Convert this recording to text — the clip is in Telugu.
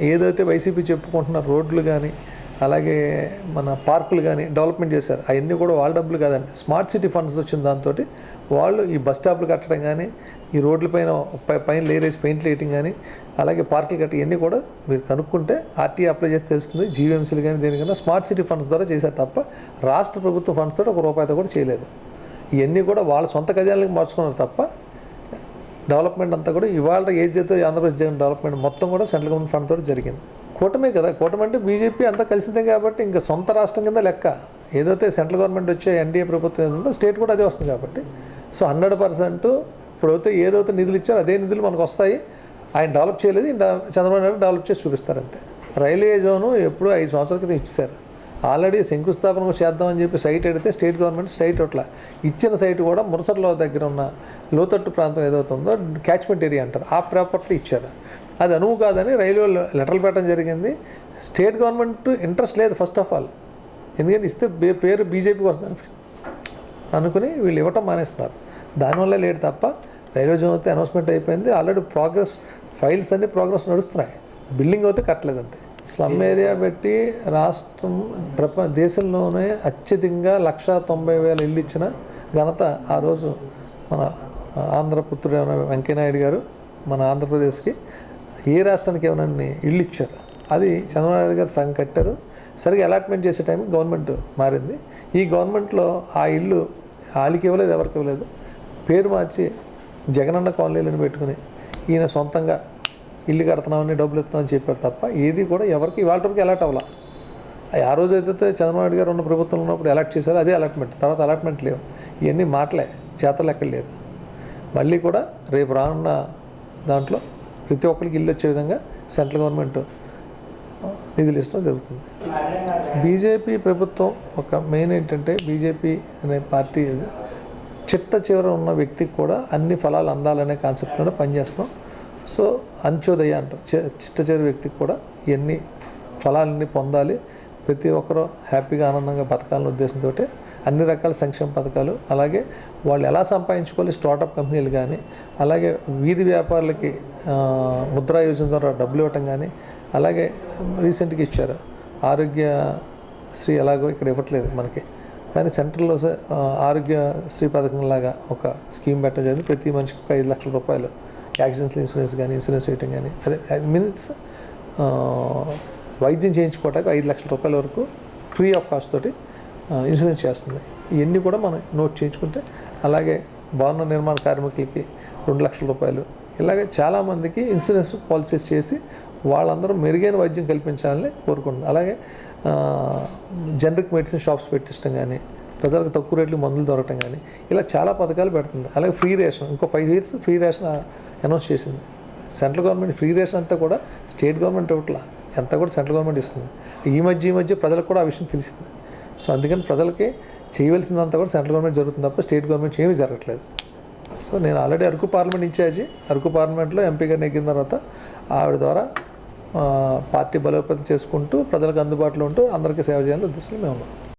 ఏదైతే వైసీపీ చెప్పుకుంటున్న రోడ్లు కానీ అలాగే మన పార్కులు కానీ డెవలప్మెంట్ చేశారు. అవన్నీ కూడా వాళ్ళ డబ్బులు కాదండి. స్మార్ట్ సిటీ ఫండ్స్ వచ్చిన దాంతో వాళ్ళు ఈ బస్ స్టాప్లు కట్టడం కానీ ఈ రోడ్లపైన పైన పై- పైన లేరేసి పెయింట్లు వేయటం కానీ అలాగే పార్కులు కట్టి ఇవన్నీ కూడా మీరు కనుక్కుంటే ఆర్టీ అప్లై చేస్తే తెలుస్తుంది. జీవీఎంసీలు కానీ దేనికన్నా స్మార్ట్ సిటీ ఫండ్స్ ద్వారా చేశారు తప్ప రాష్ట్ర ప్రభుత్వ ఫండ్స్ తోటి ఒక రూపాయితో కూడా చేయలేదు. ఇవన్నీ కూడా వాళ్ళ సొంత ఖజానాలకు మార్చుకున్నారు తప్ప డెవలప్మెంట్ అంతా కూడా ఇవాళ ఏదైతే ఆంధ్రప్రదేశ్ జగన్ డెవలప్మెంట్ మొత్తం కూడా సెంట్రల్ గవర్నమెంట్ ఫండ్ తోటి జరిగింది. కూటమే కదా. కూటమి అంటే బీజేపీ అంతా కలిసిందే కాబట్టి ఇంకా సొంత రాష్ట్రం కింద లెక్క. ఏదైతే సెంట్రల్ గవర్నమెంట్ వచ్చే ఎన్డీఏ ప్రభుత్వం ఏదో స్టేట్ కూడా అదే వస్తుంది కాబట్టి. సో హండ్రెడ్ పర్సెంట్ ఇప్పుడైతే ఏదైతే నిధులు ఇచ్చారో అదే నిధులు మనకు వస్తాయి. ఆయన డెవలప్ చేయలేదు. చంద్రబాబు నాయుడు డెవలప్ చేసి చూపిస్తారు అంతే. రైల్వే జోను ఎప్పుడు ఐదు సంవత్సరాల క్రితం ఇచ్చేసారు ఆల్రెడీ శంకుస్థాపన చేద్దామని చెప్పి సైట్ అడిగితే స్టేట్ గవర్నమెంట్ సైట్ అట్లా ఇచ్చిన సైట్ కూడా మురసర్లో దగ్గర ఉన్న లోతట్టు ప్రాంతం ఏదవుతుందో క్యాచ్మెంట్ ఏరియా అంటారు. ఆ ప్రాపర్టీ ఇచ్చారు. అది అనువు కాదని రైల్వే లెటర్లు పెట్టడం జరిగింది. స్టేట్ గవర్నమెంట్ ఇంట్రెస్ట్ లేదు ఫస్ట్ ఆఫ్ ఆల్. ఎందుకంటే ఇస్తే పేరు బీజేపీకి వస్తుంది. అనుకుని వీళ్ళు ఇవ్వటం మానేస్తున్నారు. దానివల్ల లేడు తప్ప రైల్వే జోన్ అయితే అనౌన్స్మెంట్ అయిపోయింది. ఆల్రెడీ ప్రోగ్రెస్ ఫైల్స్ అన్ని ప్రోగ్రెస్ నడుస్తున్నాయి. బిల్డింగ్ అయితే కట్టలేదు అంతే స్లమ్ ఏరియా పెట్టి రాష్ట్రం ప్రపంచ దేశంలోనే అత్యధికంగా లక్ష తొంభై వేల ఇల్లు ఇచ్చిన ఘనత ఆ రోజు మన ఆంధ్రపుత్రుడు వెంకయ్యనాయుడు గారు మన ఆంధ్రప్రదేశ్కి. ఏ రాష్ట్రానికి ఏమైనా ఇల్లు ఇచ్చారు? అది చంద్రబాబు గారు సగం కట్టారు. సరిగా అలాట్మెంట్ చేసే టైంకి గవర్నమెంట్ మారింది. ఈ గవర్నమెంట్లో ఆ ఇల్లు వాళ్ళకి ఇవ్వలేదు ఎవరికి ఇవ్వలేదు. పేరు మార్చి జగనన్న కాలనీలను పెట్టుకుని ఈయన సొంతంగా ఇల్లు కడుతున్నామని డబ్బులు ఇస్తున్నామని చెప్పారు తప్ప ఏది కూడా ఎవరికి ఇవాళ వరకు అలర్ట్ అవ్వాల. ఆ రోజు అయితే చంద్రబాబు గారు ఉన్న ప్రభుత్వంలో ఉన్నప్పుడు అలర్ట్ చేశారు అదే అలాట్మెంట్ తర్వాత అలాట్మెంట్ లేవు. ఇవన్నీ మాటలే. చేతలు ఎక్కడ లేదు. మళ్ళీ కూడా రేపు రానున్న దాంట్లో ప్రతి ఒక్కరికి ఇల్లు వచ్చే విధంగా సెంట్రల్ గవర్నమెంట్ నిధులు ఇష్టం జరుగుతుంది. బీజేపీ ప్రభుత్వం ఒక మెయిన్ ఏంటంటే బీజేపీ అనే పార్టీ చిట్ట చివర ఉన్న వ్యక్తికి కూడా అన్ని ఫలాలు అందాలనే కాన్సెప్ట్లోనే పనిచేస్తున్నాం. సో అంత్యోదయ అంటారు. చి- చిట్ట చివరి వ్యక్తికి కూడా ఎన్ని ఫలాలన్నీ పొందాలి ప్రతి ఒక్కరూ హ్యాపీగా ఆనందంగా బతకాలనే ఉద్దేశంతో అన్ని రకాల సంక్షేమ పథకాలు అలాగే వాళ్ళు ఎలా సంపాదించుకోవాలి స్టార్టప్ కంపెనీలు కానీ అలాగే వీధి వ్యాపారులకి ముద్రా యోజన ద్వారా డబ్బులు ఇవ్వటం కానీ అలాగే రీసెంట్గా ఇచ్చారు. ఆరోగ్య శ్రీ ఎలాగో ఇక్కడ ఇవ్వట్లేదు మనకి. కానీ సెంట్రల్లో ఆరోగ్య శ్రీ పథకం లాగా ఒక స్కీమ్ పెట్టడం జరిగింది. ప్రతి మనిషికి ఒక ఐదు లక్షల రూపాయలు యాక్సిడెంటల్ ఇన్సూరెన్స్ కానీ ఇన్సూరెన్స్ వేయటం కానీ అదే మీన్స్ వైద్యం చేయించుకోవటానికి ఐదు లక్షల రూపాయల వరకు ఫ్రీ ఆఫ్ కాస్ట్ తోటి ఇన్సూరెన్స్ చేస్తుంది. ఇవన్నీ కూడా మనం నోట్ చేయించుకుంటే అలాగే భవన నిర్మాణ కార్మికులకి రెండు లక్షల రూపాయలు ఇలాగే చాలామందికి ఇన్సూరెన్స్ పాలసీస్ చేసి వాళ్ళందరూ మెరుగైన వైద్యం కల్పించాలని కోరుకుంటుంది అలాగే జనరిక్ మెడిసిన్ షాప్స్ పెట్టించడం కానీ ప్రజలకు తక్కువ రేట్లు మందులు దొరకటం కానీ ఇలా చాలా పథకాలు పెడుతుంది. అలాగే ఫ్రీ రేషన్ ఇంకో five years free ration announce చేసింది. సెంట్రల్ గవర్నమెంట్ ఫ్రీ రేషన్ అంతా కూడా స్టేట్ గవర్నమెంట్ ఇవ్వట్లా ఎంత కూడా సెంట్రల్ గవర్నమెంట్ ఇస్తుంది. ఈ మధ్య ఈ మధ్య ప్రజలకు కూడా ఆ విషయం తెలిసింది. సో అందుకని ప్రజలకి చేయవలసిందంతా కూడా సెంట్రల్ గవర్నమెంట్ జరుగుతుంది తప్ప స్టేట్ గవర్నమెంట్ ఏమీ జరగట్లేదు. సో నేను already Araku parliament incharge. Araku పార్లమెంట్లో ఎంపీగా నెగ్గిన తర్వాత ఆవిడ ద్వారా పార్టీ బలోపేతం చేసుకుంటూ ప్రజలకు అందుబాటులో ఉంటూ అందరికీ సేవ చేయాలని ఉద్దేశంలో మేము ఉన్నాం